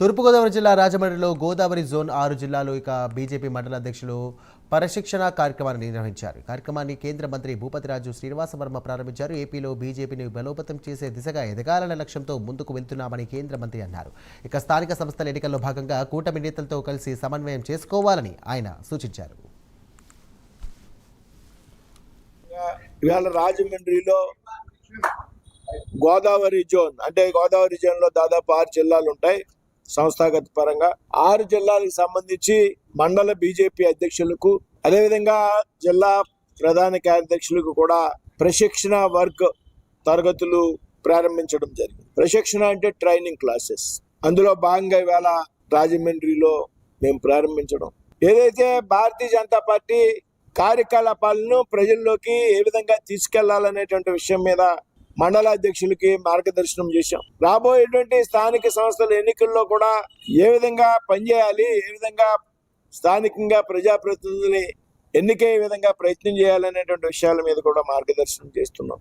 తూర్పుగోదావరి జిల్లా రాజమండ్రిలో గోదావరి జోన్ ఆరు జిల్లాలో ఇక బీజేపీ మండల అధ్యక్షులు పరిశిక్షణ కార్యక్రమాన్ని నిర్వహించారు. కార్యక్రమాన్ని కేంద్ర మంత్రి భూపతిరాజు శ్రీనివాస వర్మ ప్రారంభించారు. ఏపీలో బీజేపీని బలోపతం చేసే దిశగా ఎదగాలన్న లక్ష్యంతో ముందుకు వెళ్తున్నామని కేంద్ర మంత్రి అన్నారు. ఇక స్థానిక సంస్థల ఎన్నికల్లో భాగంగా కూటమి నేతలతో కలిసి సమన్వయం చేసుకోవాలని ఆయన సూచించారు. ఇవాళ రాజమండ్రిలో గోదావరి జోన్ అంటే గోదావరి జోన్లో దాదాపు ఆరు జిల్లాలు ఉంటాయి. సంస్థాగత పరంగా ఆరు జిల్లాలకు సంబంధించి మండల బీజేపీ అధ్యక్షులకు అదేవిధంగా జిల్లా ప్రధాన కార్యదర్శులకు కూడా ప్రశిక్షణ వర్క్ తరగతులు ప్రారంభించడం జరిగింది. ప్రశిక్షణ అంటే ట్రైనింగ్ క్లాసెస్. అందులో భాగంగా ఇవాళ రాజమండ్రిలో మేము ప్రారంభించడం. ఏదైతే భారతీయ జనతా పార్టీ కార్యకలాపాలను ప్రజల్లోకి ఏ విధంగా తీసుకెళ్ళాలనేటువంటి విషయం మీద మండల అధ్యక్షులకి మార్గదర్శనం చేశాం. రాబోయేటువంటి స్థానిక సంస్థల ఎన్నికల్లో కూడా ఏ విధంగా పనిచేయాలి ఏ విధంగా స్థానికంగా ప్రజాప్రతినిధుల్ని ఎన్నికయ్యే విధంగా ప్రయత్నం చేయాలనేటువంటి విషయాల మీద కూడా మార్గదర్శనం చేస్తున్నాం.